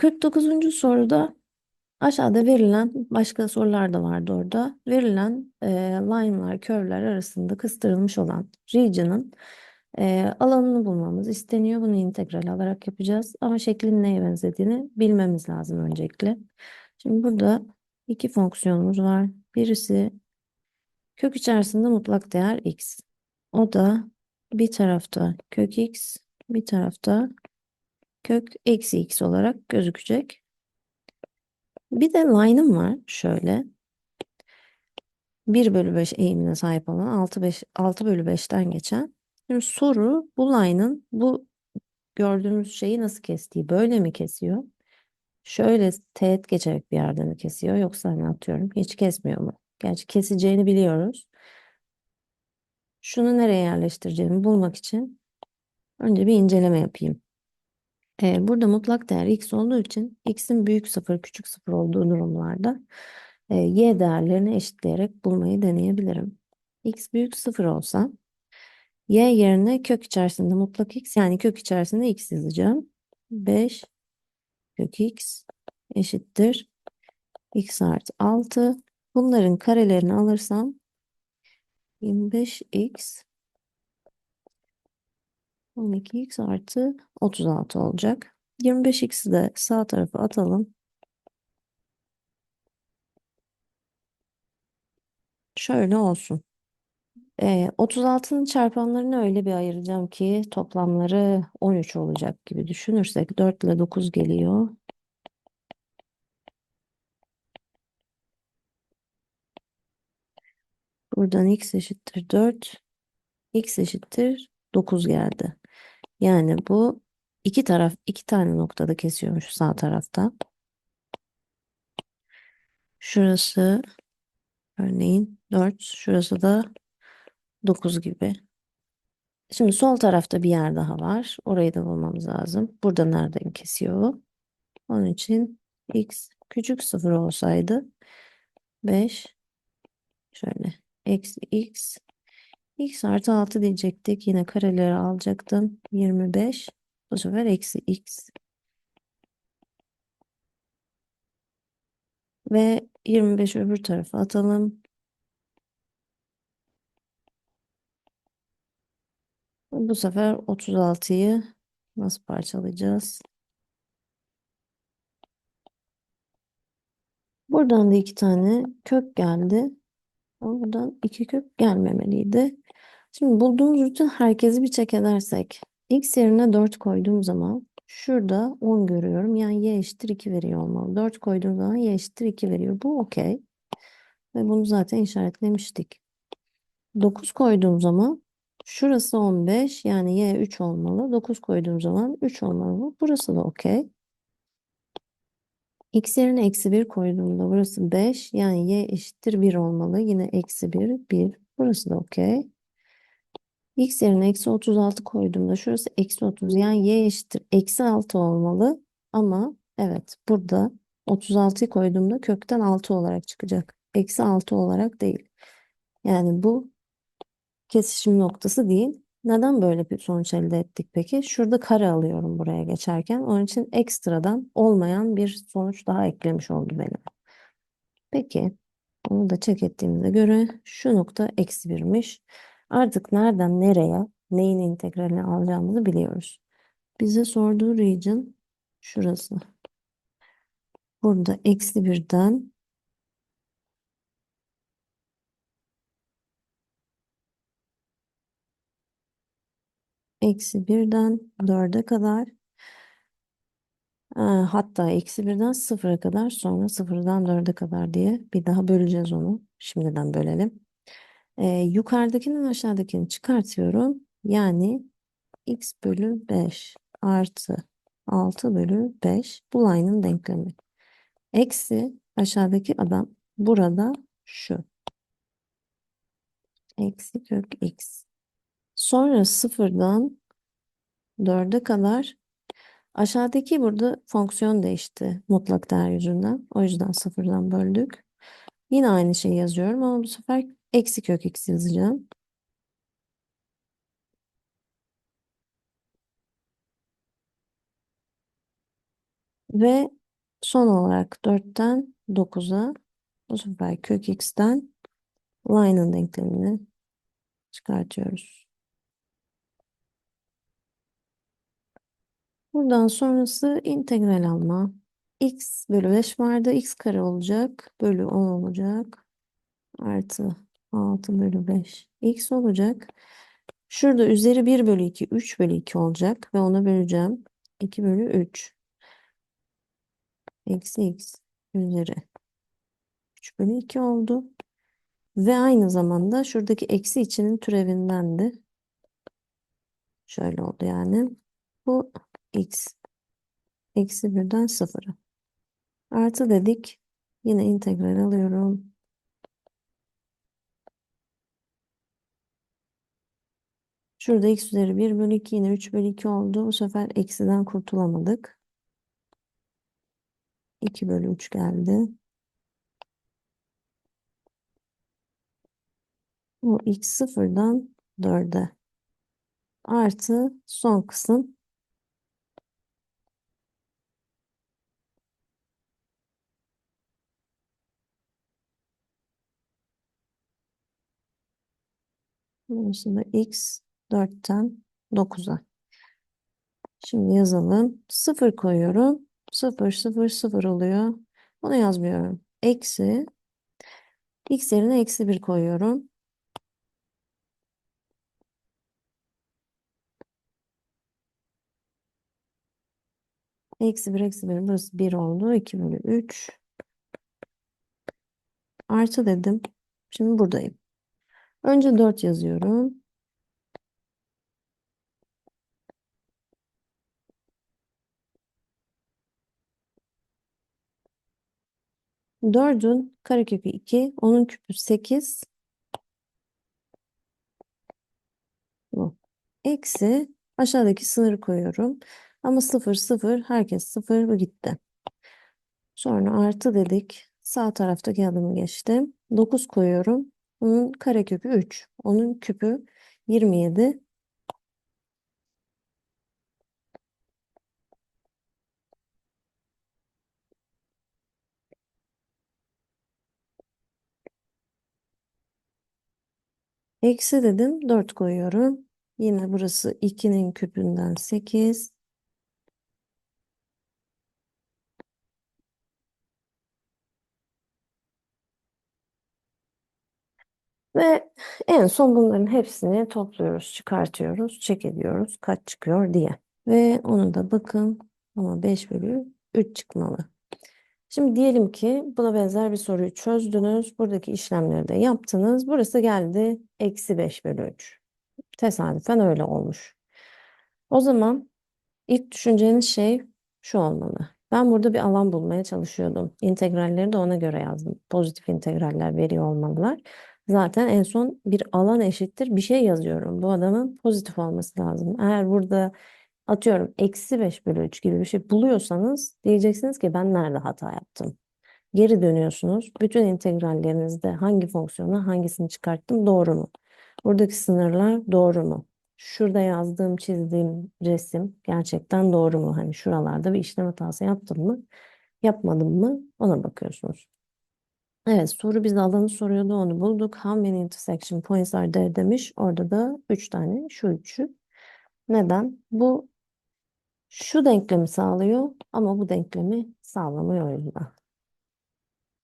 49. soruda aşağıda verilen başka sorular da vardı orada. Verilen e, line'lar, curve'ler arasında kıstırılmış olan region'ın e, alanını bulmamız isteniyor. Bunu integral alarak yapacağız. Ama şeklin neye benzediğini bilmemiz lazım öncelikle. Şimdi burada iki fonksiyonumuz var. Birisi kök içerisinde mutlak değer x. O da bir tarafta kök x, bir tarafta kök eksi x olarak gözükecek. Bir de line'ım var şöyle. 1 bölü 5 eğimine sahip olan 6, 5, 6 bölü 5'ten geçen. Şimdi soru bu line'ın bu gördüğümüz şeyi nasıl kestiği. Böyle mi kesiyor? Şöyle teğet geçerek bir yerde mi kesiyor? Yoksa hani atıyorum hiç kesmiyor mu? Gerçi keseceğini biliyoruz. Şunu nereye yerleştireceğimi bulmak için önce bir inceleme yapayım. Burada mutlak değer x olduğu için x'in büyük sıfır küçük sıfır olduğu durumlarda y değerlerini eşitleyerek bulmayı deneyebilirim. x büyük sıfır olsa y yerine kök içerisinde mutlak x yani kök içerisinde x yazacağım. 5 kök x eşittir x artı 6. Bunların karelerini alırsam 25x 12x artı 36 olacak. 25x'i de sağ tarafa atalım. Şöyle olsun. Ee, 36'nın çarpanlarını öyle bir ayıracağım ki toplamları 13 olacak gibi düşünürsek 4 ile 9 geliyor. Buradan x eşittir 4, x eşittir 9 geldi. Yani bu iki taraf iki tane noktada kesiyormuş sağ tarafta. Şurası örneğin 4, şurası da 9 gibi. Şimdi sol tarafta bir yer daha var. Orayı da bulmamız lazım. Burada nereden kesiyor? Onun için x küçük sıfır olsaydı 5 şöyle eksi x x artı 6 diyecektik. Yine kareleri alacaktım. 25 bu sefer eksi x ve 25 öbür tarafa atalım. Bu sefer 36'yı nasıl parçalayacağız? Buradan da iki tane kök geldi. Ama buradan iki kök gelmemeliydi. Şimdi bulduğumuz bütün herkesi bir çek edersek. X yerine 4 koyduğum zaman şurada 10 görüyorum. Yani y eşittir 2 veriyor olmalı. 4 koyduğum zaman y eşittir 2 veriyor. Bu okey. Ve bunu zaten işaretlemiştik. 9 koyduğum zaman şurası 15 yani y 3 olmalı. 9 koyduğum zaman 3 olmalı. Burası da okey. X yerine eksi 1 koyduğumda burası 5 yani y eşittir 1 olmalı. Yine eksi 1 1 burası da okey. X yerine eksi 36 koyduğumda şurası eksi 30 yani y eşittir eksi 6 olmalı. Ama evet burada 36'yı koyduğumda kökten 6 olarak çıkacak. Eksi 6 olarak değil. Yani bu kesişim noktası değil. Neden böyle bir sonuç elde ettik peki? Şurada kare alıyorum buraya geçerken. Onun için ekstradan olmayan bir sonuç daha eklemiş oldu benim. Peki onu da check ettiğimize göre şu nokta eksi birmiş. Artık nereden nereye neyin integralini alacağımızı biliyoruz. Bize sorduğu region şurası. Burada eksi birden eksi birden dörde kadar hatta eksi birden sıfıra kadar sonra sıfırdan dörde kadar diye bir daha böleceğiz onu. Şimdiden bölelim. Ee, yukarıdakinin aşağıdakini çıkartıyorum. Yani x bölü 5 artı 6 bölü 5 bu line'ın denklemi. Eksi aşağıdaki adam burada şu. Eksi kök x. Sonra sıfırdan 4'e kadar aşağıdaki burada fonksiyon değişti mutlak değer yüzünden. O yüzden sıfırdan böldük. Yine aynı şeyi yazıyorum ama bu sefer eksi kök x yazacağım. Ve son olarak 4'ten 9'a bu sefer kök x'ten line'ın denklemini çıkartıyoruz. Buradan sonrası integral alma. x bölü 5 vardı. x kare olacak. Bölü 10 olacak. Artı 6 bölü 5 x olacak. Şurada üzeri 1 bölü 2 3 bölü 2 olacak. Ve ona böleceğim. 2 bölü 3. Eksi x üzeri 3 bölü 2 oldu. Ve aynı zamanda şuradaki eksi içinin türevinden de şöyle oldu yani. Bu x eksi birden sıfıra. Artı dedik. Yine integral alıyorum. Şurada x üzeri 1 bölü 2 yine 3 bölü 2 oldu. Bu sefer eksiden kurtulamadık. 2 bölü 3 geldi. Bu x sıfırdan 4'e. Artı son kısım Burası da x 4'ten 9'a. Şimdi yazalım. 0 koyuyorum. 0, 0, 0 oluyor. Bunu yazmıyorum. Eksi. X yerine eksi 1 koyuyorum. Eksi 1, eksi 1. Burası 1 oldu. 2 bölü 3. Artı dedim. Şimdi buradayım. Önce 4 yazıyorum. Dördün karekökü 2. Onun küpü 8. Bu. Eksi aşağıdaki sınırı koyuyorum. Ama 0, 0. Herkes 0. Bu gitti. Sonra artı dedik. Sağ taraftaki adımı geçtim. 9 koyuyorum. Onun karekökü 3. Onun küpü 27. Eksi dedim 4 koyuyorum. Yine burası 2'nin küpünden 8. Ve en son bunların hepsini topluyoruz, çıkartıyoruz, çek ediyoruz. Kaç çıkıyor diye. Ve onu da bakın ama 5 bölü 3 çıkmalı. Şimdi diyelim ki buna benzer bir soruyu çözdünüz. Buradaki işlemleri de yaptınız. Burası geldi eksi 5 bölü 3. Tesadüfen öyle olmuş. O zaman ilk düşüneceğiniz şey şu olmalı. Ben burada bir alan bulmaya çalışıyordum. İntegralleri de ona göre yazdım. Pozitif integraller veriyor olmalılar. Zaten en son bir alan eşittir bir şey yazıyorum. Bu adamın pozitif olması lazım. Eğer burada atıyorum eksi 5 bölü 3 gibi bir şey buluyorsanız diyeceksiniz ki ben nerede hata yaptım? Geri dönüyorsunuz. Bütün integrallerinizde hangi fonksiyona hangisini çıkarttım doğru mu? Buradaki sınırlar doğru mu? Şurada yazdığım, çizdiğim resim gerçekten doğru mu? Hani şuralarda bir işlem hatası yaptım mı? Yapmadım mı? Ona bakıyorsunuz. Evet soru bize alanı soruyordu onu bulduk. How many intersection points are there demiş. Orada da 3 tane şu üçü. Neden? Bu şu denklemi sağlıyor ama bu denklemi sağlamıyor o yüzden.